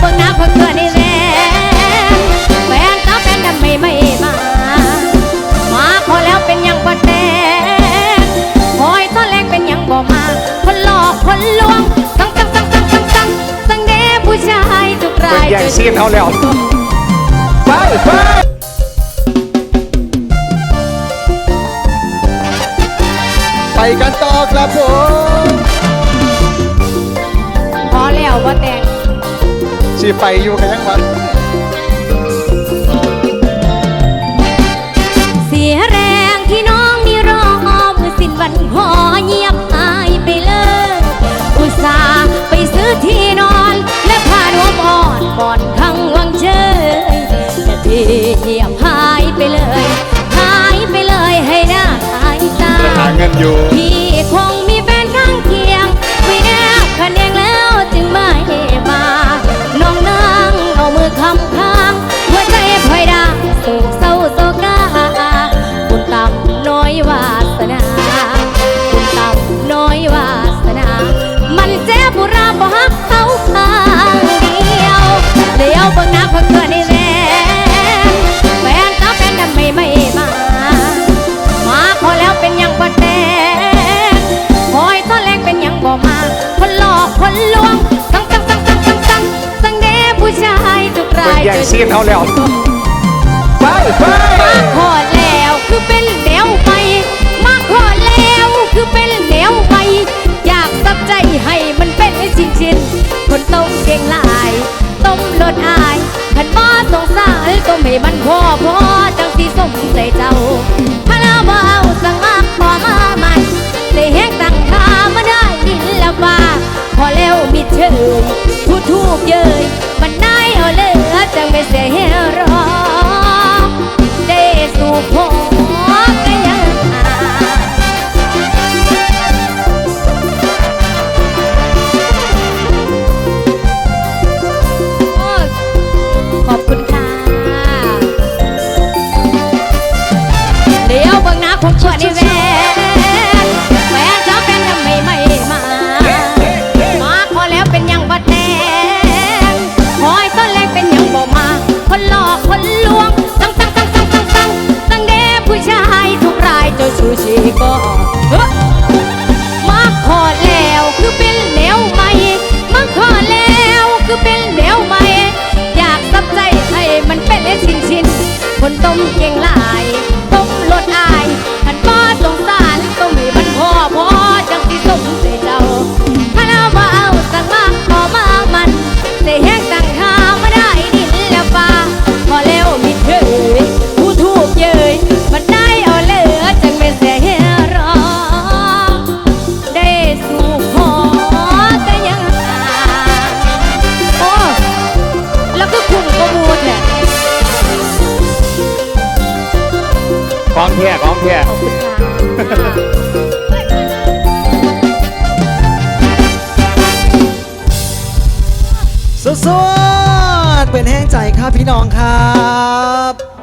เบิ่งหน้าเพิ่งเกิดในแรงแฟนตาแฟนดำไม่ไม่มา มาขอแล้วเป็นหยังบ่แต่คอยตอนแรกเป็นหยังบ่มา คนหลอกคนลวงตั้งตั้งตั้งตั้งตั้งตั้งตั้งเด้ผู้ชายทุกรายแย่งซีนเอาแล้วไปไปไปกันต่อครับผม สิไปอยู่กันยังวันเสียแรงที่น้องนี่รอมือสิ้นวันขอเงียบหายไปเลย อุตส่าห์ไปซื้อที่นอน และผ้านวมอ่อนก่อนข้างวังเชยแต่ที่เงียบหายไปเลย หายไปเลยให้หน้าหายตาจะหาเงินอยู่ แย่งซีนเขาแล้ว ไปไปมาขอแล้วคือเป็นแนวไป มาขอแล้วคือเป็นแนวไป อยากตับใจให้มันเป็นชิ้นชิ้นคนต้มเก่งหลายต้มรสอายขันบ่สงสารต้มให้มันพอพอจังสีสมใจเจ้า ไม่เสียรอได้สู่พงก็ยังขอบคุณค่ะ เดี๋ยวเบิ่งหน้าคงชวนในแว ชินคนต้มเก่งหลายต้มรสอายขันป้อสงสา แท้ของแท้ขอบคุณค่ะสุดๆเป็นแห้งใจครับพี่น้องครับ